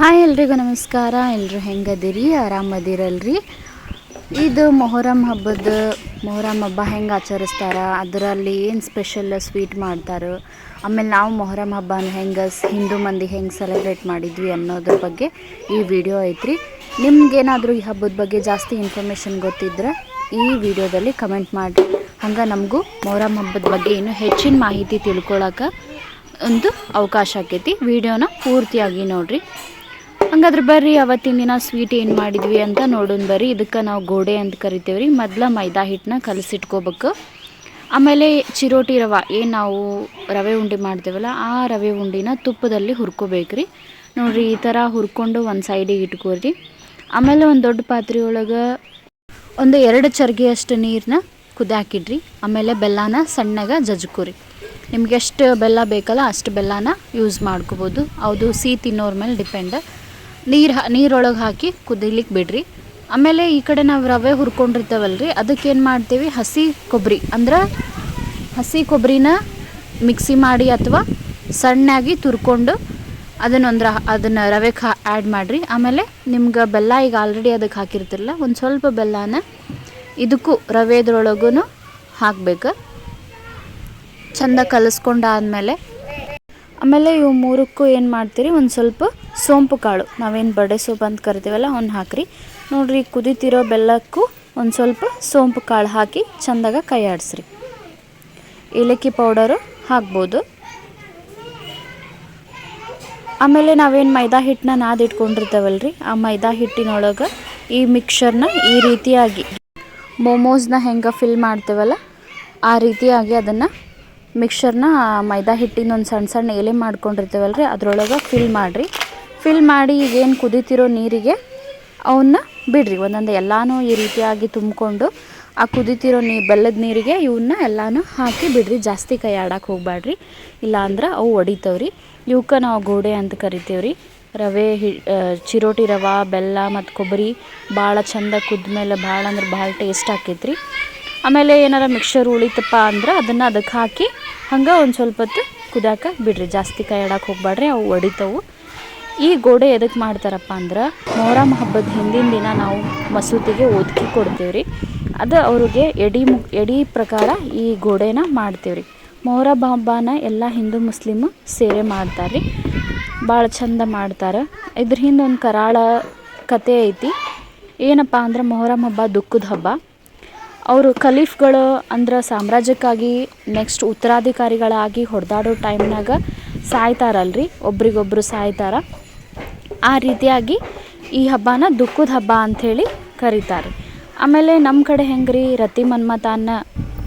Hi ಎಲ್ರಿಗೂ ನಮಸ್ಕಾರ. ಎಲ್ಲರೂ ಹೆಂಗದಿರಿ? ಆರಾಮದಿರಲ್ರಿ? ಇದು ಮೊಹರಂ ಹಬ್ಬದ ಮೊಹರಂ ಹಬ್ಬ ಹೆಂಗೆ ಆಚರಿಸ್ತಾರ? ಅದರಲ್ಲಿ ಏನು ಸ್ಪೆಷಲ್ ಸ್ವೀಟ್ ಮಾಡ್ತಾರೆ? ಆಮೇಲೆ ನಾವು ಮೊಹರಂ ಹಬ್ಬನ ಹೆಂಗೆ ಹಿಂದೂ ಮಂದಿ ಹೆಂಗೆ ಸೆಲೆಬ್ರೇಟ್ ಮಾಡಿದ್ವಿ ಅನ್ನೋದ್ರ ಬಗ್ಗೆ ಈ ವಿಡಿಯೋ ಐತ್ರಿ. ನಿಮ್ಗೇನಾದರೂ ಈ ಹಬ್ಬದ ಬಗ್ಗೆ ಜಾಸ್ತಿ ಇನ್ಫಾರ್ಮೇಷನ್ ಗೊತ್ತಿದ್ರೆ ಈ ವಿಡಿಯೋದಲ್ಲಿ ಕಮೆಂಟ್ ಮಾಡಿರಿ. ಹಂಗೆ ನಮಗೂ ಮೊಹರಂ ಹಬ್ಬದ ಬಗ್ಗೆ ಇನ್ನೂ ಹೆಚ್ಚಿನ ಮಾಹಿತಿ ತಿಳ್ಕೊಳಕ್ಕೆ ಒಂದು ಅವಕಾಶ ಆಕೈತಿ. ವಿಡಿಯೋನ ಪೂರ್ತಿಯಾಗಿ ನೋಡ್ರಿ. ಹಂಗಾದ್ರೆ ಬರ್ರಿ, ಅವತ್ತಿನ ದಿನ ಸ್ವೀಟ್ ಏನು ಮಾಡಿದ್ವಿ ಅಂತ ನೋಡೋಣ ಬರ್ರಿ. ಇದಕ್ಕೆ ನಾವು ಗೋಡೆ ಅಂತ ಕರಿತೇವೆ ರೀ ಮೊದ್ಲ ಮೈದಾ ಹಿಟ್ಟನ್ನ ಕಲಸಿಟ್ಕೋಬೇಕು. ಆಮೇಲೆ ಚಿರೋಟಿ ರವೆ, ಏನು ನಾವು ರವೆ ಉಂಡೆ ಮಾಡ್ತೇವಲ್ಲ, ಆ ರವೆ ಉಂಡಿನ ತುಪ್ಪದಲ್ಲಿ ಹುರ್ಕೋಬೇಕ್ರಿ. ನೋಡ್ರಿ, ಈ ಥರ ಹುರ್ಕೊಂಡು ಒಂದು ಸೈಡಿಗೆ ಇಟ್ಕೋರಿ. ಆಮೇಲೆ ಒಂದು ದೊಡ್ಡ ಪಾತ್ರೆ ಒಳಗೆ ಒಂದು ಎರಡು ಚರ್ಗೆಯಷ್ಟು ನೀರನ್ನ ಕುದಾಕಿಡ್ರಿ ಆಮೇಲೆ ಬೆಲ್ಲನ ಸಣ್ಣಗೆ ಜಜ್ಕೋರಿ. ನಿಮ್ಗೆ ಎಷ್ಟು ಬೆಲ್ಲ ಬೇಕಲ್ಲ ಅಷ್ಟು ಬೆಲ್ಲನ ಯೂಸ್ ಮಾಡ್ಕೋಬೋದು. ಅದು ಸಿಹಿ ತಿನ್ನೋರ ಮೇಲೆ ಡಿಪೆಂಡ್ ನೀರು ನೀರೊಳಗೆ ಹಾಕಿ ಕುದಿಲಿಕ್ಕೆ ಬಿಡ್ರಿ. ಆಮೇಲೆ ಈ ಕಡೆ ನಾವು ರವೆ ಹುರ್ಕೊಂಡಿರ್ತೇವಲ್ಲ ರೀ ಅದಕ್ಕೆ ಏನು ಮಾಡ್ತೀವಿ? ಹಸಿ ಕೊಬ್ಬರಿ ಅಂದ್ರೆ ಹಸಿ ಕೊಬ್ಬರಿನ ಮಿಕ್ಸಿ ಮಾಡಿ ಅಥವಾ ಸಣ್ಣಾಗಿ ತುರ್ಕೊಂಡು ಅದನ್ನೊಂದ್ರ ಅದನ್ನು ರವೆಗೆ ಹಾ ಆ್ಯಡ್ ಮಾಡಿರಿ. ಆಮೇಲೆ ನಿಮ್ಗೆ ಬೆಲ್ಲ ಈಗ ಆಲ್ರೆಡಿ ಅದಕ್ಕೆ ಹಾಕಿರ್ತಿರಲ್ಲ ಒಂದು ಸ್ವಲ್ಪ ಬೆಲ್ಲನ ಇದಕ್ಕೂ ರವೆದ್ರೊಳಗೂ ಹಾಕ್ಬೇಕು. ಚಂದ ಕಲಿಸ್ಕೊಂಡಾದ್ಮೇಲೆ ಆಮೇಲೆ ಇವು ಮೂರಕ್ಕೂ ಏನು ಮಾಡ್ತೀರಿ? ಒಂದು ಸ್ವಲ್ಪ ಸೋಂಪು ಕಾಳು. ನಾವೇನು ಬಡೆ ಸೋಪ್ ಅಂತ ಕರಿತೀವಲ್ಲ, ಅವ್ನ ಹಾಕ್ರಿ. ನೋಡ್ರಿ, ಕುದಿತಿರೋ ಬೆಲ್ಲಕ್ಕೂ ಒಂದು ಸ್ವಲ್ಪ ಸೋಂಪು ಕಾಳು ಹಾಕಿ ಚಂದಾಗ ಕೈ ಆಡಿಸ್ರಿ. ಏಲಕ್ಕಿ ಪೌಡರು ಹಾಕ್ಬೋದು. ಆಮೇಲೆ ನಾವೇನು ಮೈದಾ ಹಿಟ್ಟನ್ನ ನಾದಿಟ್ಕೊಂಡಿರ್ತೇವಲ್ರಿ ಆ ಮೈದಾ ಹಿಟ್ಟಿನೊಳಗೆ ಈ ಮಿಕ್ಸರ್ನ ಈ ರೀತಿಯಾಗಿ ಮೋಮೋಸ್ನ ಹೆಂಗೆ ಫಿಲ್ ಮಾಡ್ತೇವಲ್ಲ, ಆ ರೀತಿಯಾಗಿ ಅದನ್ನು ಮಿಕ್ಸರ್ನ ಮೈದಾ ಹಿಟ್ಟಿನ ಒಂದು ಸಣ್ಣ ಸಣ್ಣ ಎಲೆ ಮಾಡ್ಕೊಂಡಿರ್ತೇವಲ್ಲ ರೀ ಅದರೊಳಗೆ ಫಿಲ್ ಮಾಡಿರಿ. ಫಿಲ್ ಮಾಡಿ ಈಗೇನು ಕುದೀತಿರೋ ನೀರಿಗೆ ಅವನ್ನ ಬಿಡ್ರಿ. ಒಂದೊಂದು ಎಲ್ಲನೂ ಈ ರೀತಿಯಾಗಿ ತುಂಬಿಕೊಂಡು ಆ ಕುದೀತಿರೋ ನೀ, ಬೆಲ್ಲದ ನೀರಿಗೆ ಇವನ್ನ ಎಲ್ಲನೂ ಹಾಕಿ ಬಿಡ್ರಿ. ಜಾಸ್ತಿ ಕೈ ಆಡಕ್ಕೆ ಹೋಗ್ಬೇಡ್ರಿ ಇಲ್ಲಾಂದ್ರೆ ಅವು ಒಡಿತಾವ್ರಿ. ಇವಕ್ಕೆ ನಾವು ಗೋಡೆ ಅಂತ ಕರಿತೀವ್ರಿ. ರವೆ, ಹಿ ಚಿರೋಟಿ ರವೆ, ಬೆಲ್ಲ ಮತ್ತು ಕೊಬ್ಬರಿ ಭಾಳ ಚಂದ ಕುದ್ಮೇಲೆ ಭಾಳ ಅಂದ್ರೆ ಭಾಳ ಟೇಸ್ಟ್ ಆಕೈತ್ರಿ. ಆಮೇಲೆ ಏನಾರ ಮಿಕ್ಸರ್ ಉಳಿತಪ್ಪ ಅಂದ್ರೆ ಅದನ್ನು ಅದಕ್ಕೆ ಹಾಕಿ ಹಂಗೆ ಒಂದು ಸ್ವಲ್ಪ ಹೊತ್ತು ಕುದಾಕ ಬಿಡ್ರಿ. ಜಾಸ್ತಿ ಕೈ ಆಡಕ್ಕೆ ಹೋಗ್ಬೇಡ್ರಿ ಅವು ಒಡಿತಾವು. ಈ ಗೋಡೆ ಎದಕ್ಕೆ ಮಾಡ್ತಾರಪ್ಪ ಅಂದ್ರೆ ಮೊಹರಂ ಹಬ್ಬದ ಹಿಂದಿನ ದಿನ ನಾವು ಮಸೂತಿಗೆ ಒದಗಿ ಕೊಡ್ತೀವಿ ರೀ ಅದು ಅವ್ರಿಗೆ ಎಡಿ ಮು, ಎಡಿ ಪ್ರಕಾರ ಈ ಗೋಡೆನ ಮಾಡ್ತೀವಿ ರೀ ಮೊಹರಂ ಹಬ್ಬನ ಎಲ್ಲ ಹಿಂದೂ ಮುಸ್ಲಿಮ್ ಸೇರೆ ಮಾಡ್ತಾರೆ ರೀ ಭಾಳ ಚಂದ ಮಾಡ್ತಾರೆ. ಇದ್ರ ಹಿಂದೆ ಒಂದು ಕರಾಳ ಕತೆ ಐತಿ. ಏನಪ್ಪ ಅಂದ್ರೆ ಮೊಹರಂ ಹಬ್ಬ ದುಃಖದ ಹಬ್ಬ. ಅವರು ಖಲೀಫ್ಗಳು ಅಂದ್ರೆ ಸಾಮ್ರಾಜ್ಯಕ್ಕಾಗಿ ನೆಕ್ಸ್ಟ್ ಉತ್ತರಾಧಿಕಾರಿಗಳಾಗಿ ಹೊಡೆದಾಡೋ ಟೈಮ್ನಾಗ ಸಾಯ್ತಾರಲ್ರಿ. ಒಬ್ರಿಗೊಬ್ರು ಸಾಯ್ತಾರ. ಆ ರೀತಿಯಾಗಿ ಈ ಹಬ್ಬನ ದುಃಖದ ಹಬ್ಬ ಅಂಥೇಳಿ ಕರೀತಾರೆ. ಆಮೇಲೆ ನಮ್ಮ ಕಡೆ ಹೆಂಗೆ ರೀ ರತಿ ಮನ್ಮತಾನ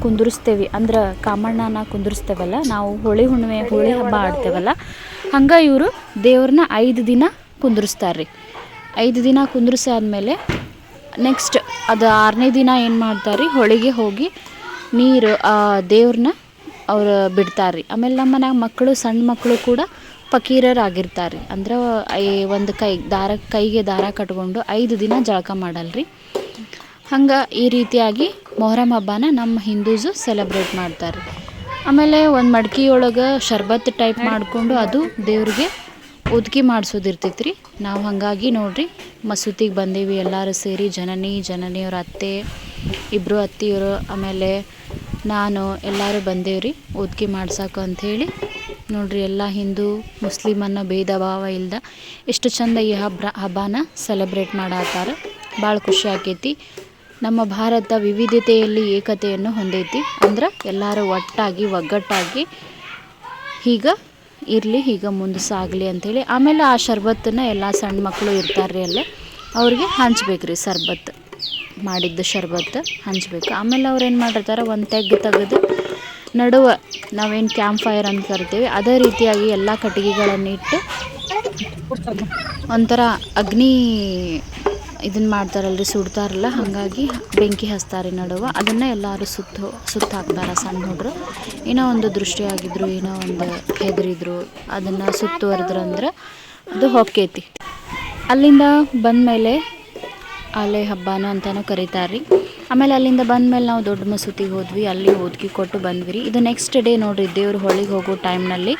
ಕುಂದುರಿಸ್ತೇವೆ. ಅಂದ್ರೆ ಕಾಮಣ್ಣನ ಕುಂದಿರ್ಸ್ತೇವಲ್ಲ, ನಾವು ಹೋಳಿ ಹುಣ್ಣಿಮೆ, ಹೋಳಿ ಹಬ್ಬ ಆಡ್ತೇವಲ್ಲ, ಹಂಗೆ ಇವರು ದೇವ್ರನ್ನ ಐದು ದಿನ ಕುಂದಿರಿಸ್ತಾರೆ ರೀ ಐದು ದಿನ ಕುಂದಿರಿಸಿ ಆದಮೇಲೆ ನೆಕ್ಸ್ಟ್ ಅದು ಆರನೇ ದಿನ ಏನು ಮಾಡ್ತಾರೆ ರೀ ಹೊಳಿಗೆ ಹೋಗಿ ನೀರು ದೇವ್ರನ್ನ ಅವ್ರು ಬಿಡ್ತಾರೆ ರೀ ಆಮೇಲೆ ನಮ್ಮ ಮನ್ಯಾಗ ಮಕ್ಕಳು ಸಣ್ಣ ಮಕ್ಕಳು ಕೂಡ ಫಕೀರರಾಗಿರ್ತಾರೆ ರೀ ಅಂದ್ರೆ ಈ ಒಂದು ಕೈ, ದಾರ, ಕೈಗೆ ದಾರ ಕಟ್ಕೊಂಡು ಐದು ದಿನ ಜಳಕ ಮಾಡಲ್ರಿ. ಹಂಗೆ ಈ ರೀತಿಯಾಗಿ ಮೊಹರಂ ಹಬ್ಬನ ನಮ್ಮ ಹಿಂದೂಸು ಸೆಲೆಬ್ರೇಟ್ ಮಾಡ್ತಾರೆ ಆಮೇಲೆ ಒಂದು ಮಡಕಿಯೊಳಗೆ ಶರ್ಬತ್ ಟೈಪ್ ಮಾಡಿಕೊಂಡು ಅದು ದೇವ್ರಿಗೆ ಉದ್ಕಿ ಮಾಡಿಸೋದಿರ್ತೈತೆ ರೀ ನಾವು ಹಾಗಾಗಿ ನೋಡ್ರಿ, ಮಸೂತಿಗೆ ಬಂದೀವಿ ಎಲ್ಲರೂ ಸೇರಿ, ಜನನಿ, ಜನನಿಯವ್ರ ಅತ್ತೆ ಇಬ್ಬರು ಅತ್ತೆಯವರು, ಆಮೇಲೆ ನಾನು ಎಲ್ಲರೂ ಬಂದೇವ್ರಿ ಓದ್ಕೆ ಮಾಡ್ಸಕ್ಕೆ ಅಂಥೇಳಿ. ನೋಡ್ರಿ, ಎಲ್ಲ ಹಿಂದೂ ಮುಸ್ಲಿಮ್ ಅನ್ನೋ ಭೇದ ಭಾವ ಇಲ್ದ ಎಷ್ಟು ಚಂದ ಈ ಹಬ್ಬ ಹಬ್ಬನ ಸೆಲೆಬ್ರೇಟ್ ಮಾಡತ್ತಾರ ಭಾಳ ಖುಷಿ ಆಕೈತಿ. ನಮ್ಮ ಭಾರತ ವಿವಿಧತೆಯಲ್ಲಿ ಏಕತೆಯನ್ನು ಹೊಂದೈತಿ. ಅಂದ್ರೆ ಎಲ್ಲರೂ ಒಟ್ಟಾಗಿ, ಒಗ್ಗಟ್ಟಾಗಿ ಈಗ ಇರಲಿ ಈಗ ಮುಂದೆ ಸಾಗಲಿ ಅಂಥೇಳಿ. ಆಮೇಲೆ ಆ ಶರ್ಬತ್ತನ್ನು ಎಲ್ಲ ಸಣ್ಣ ಮಕ್ಕಳು ಇರ್ತಾರೆ ರೀ ಅಲ್ಲೇ. ಅವ್ರಿಗೆ ಹಂಚ್ಬೇಕು ರೀ ಶರ್ಬತ್. ಮಾಡಿದ್ದು ಶರ್ಬತ್ತು ಹಂಚಬೇಕು. ಆಮೇಲೆ ಅವ್ರು ಏನು ಮಾಡಿರ್ತಾರೆ, ಒಂದು ತೆಗ್ ತೆಗೆದು ನಡುವೆ ನಾವೇನು ಕ್ಯಾಂಪ್ ಫೈರ್ ಅಂತ ಕರಿತೀವಿ, ಅದೇ ರೀತಿಯಾಗಿ ಎಲ್ಲ ಕಟ್ಟಿಗೆಗಳನ್ನು ಇಟ್ಟು ಒಂಥರ ಅಗ್ನಿ ಇದನ್ನು ಮಾಡ್ತಾರಲ್ರಿ, ಸುಡ್ತಾರಲ್ಲ, ಹಾಗಾಗಿ ಬೆಂಕಿ ಹಚ್ತಾರೆ ನಡುವೆ. ಅದನ್ನು ಎಲ್ಲರೂ ಸುತ್ತು ಸುತ್ತ ಹಾಕ್ತಾರೆ ಸಣ್ಣ ಹುಡ್ರು. ಏನೋ ಒಂದು ದೃಷ್ಟಿಯಾಗಿದ್ರು, ಏನೋ ಒಂದು ಹೆದರಿದ್ರು, ಅದನ್ನು ಸುತ್ತುವರೆದ್ರಂದ್ರೆ ಅದು ಹೊಕ್ಕೈತಿ ಅಲ್ಲಿಂದ ಬಂದಮೇಲೆ ಆಲೆ ಹಬ್ಬನೂ ಅಂತಲೂ ಕರೀತಾರೆ ರೀ ಆಮೇಲೆ ಅಲ್ಲಿಂದ ಬಂದಮೇಲೆ ನಾವು ದೊಡ್ಡ ಮಸೂತಿಗೆ ಹೋದ್ವಿ, ಅಲ್ಲಿ ಓದ್ಕಿ ಕೊಟ್ಟು ಬಂದ್ವಿ ರೀ ಇದು ನೆಕ್ಸ್ಟ್ ಡೇ ನೋಡ್ರಿ, ದೇವ್ರ ಹೊಳಿಗೆ ಹೋಗೋ ಟೈಮ್ನಲ್ಲಿ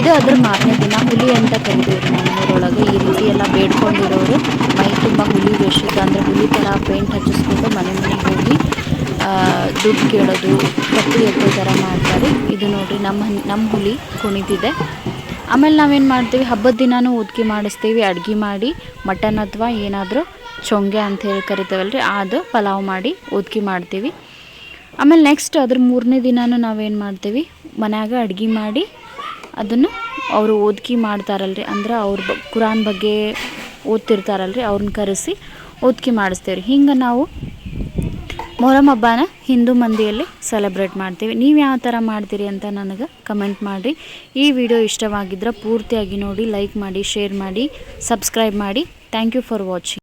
ಇದು ಅದ್ರ ಮಾರನೇ ದಿನ ಹುಲಿ ಅಂತ ಕರಿತೀವಿ ರೀ ನಮ್ಮೂರೊಳಗೆ ಈ ರೀತಿ ಎಲ್ಲ ಬೇಡ್ಕೊಂಡಿರೋರು, ಮೈ ತುಂಬ ಹುಲಿ ವೇಷಿತ ಅಂದರೆ ಹುಲಿ ಥರ ಪೇಂಟ್ ಹಚ್ಚಿಸ್ಕೊಂಡು ಮನೆ ಮನೆಗೆ ಹೋಗಿ ದುಡ್ಡು ಕೇಳೋದು ಕಟ್ಟಿ ಎತ್ತೋ ಥರ ಮಾಡ್ತಾರೆ. ಇದು ನೋಡ್ರಿ ನಮ್ಮ ನಮ್ಮ ಹುಲಿ ಕುಣಿತಿದೆ. ಆಮೇಲೆ ನಾವೇನು ಮಾಡ್ತೀವಿ, ಹಬ್ಬದ ದಿನಾನೂ ಉದ್ಕಿ ಮಾಡಿಸ್ತೀವಿ, ಅಡ್ಗೆ ಮಾಡಿ, ಮಟನ್ ಅಥವಾ ಏನಾದರೂ ಚೊಂಗೆ ಅಂತ ಹೇಳಿ ಕರಿತೇವಲ್ಲ ರೀ ಅದು ಪಲಾವ್ ಮಾಡಿ ಉದ್ಕಿ ಮಾಡ್ತೀವಿ. ಆಮೇಲೆ ನೆಕ್ಸ್ಟ್ ಅದ್ರ ಮೂರನೇ ದಿನಾನೂ ನಾವೇನು ಮಾಡ್ತೀವಿ, ಮನ್ಯಾಗ ಅಡ್ಗೆ ಮಾಡಿ ಅದನ್ನು ಅವರು ಓದ್ಕಿ ಮಾಡ್ತಾರಲ್ರಿ, ಅಂದ್ರೆ ಅವ್ರ ಬ, ಕುರಾನ್ ಬಗ್ಗೆ ಓದ್ತಿರ್ತಾರಲ್ರಿ ಅವ್ರನ್ನ ಕರೆಸಿ ಓದ್ಕಿ ಮಾಡಿಸ್ತೇವೆ ರೀ ಹಿಂಗೆ ನಾವು ಮೊಹರಂ ಹಬ್ಬನ ಹಿಂದೂ ಮಂದಿಯಲ್ಲಿ ಸೆಲೆಬ್ರೇಟ್ ಮಾಡ್ತೀವಿ. ನೀವು ಯಾವ ಥರ ಮಾಡ್ತೀರಿ ಅಂತ ನನಗೆ ಕಮೆಂಟ್ ಮಾಡಿರಿ. ಈ ವಿಡಿಯೋ ಇಷ್ಟವಾಗಿದ್ದರೆ ಪೂರ್ತಿಯಾಗಿ ನೋಡಿ, ಲೈಕ್ ಮಾಡಿ, ಶೇರ್ ಮಾಡಿ, ಸಬ್ಸ್ಕ್ರೈಬ್ ಮಾಡಿ. Thank you for watching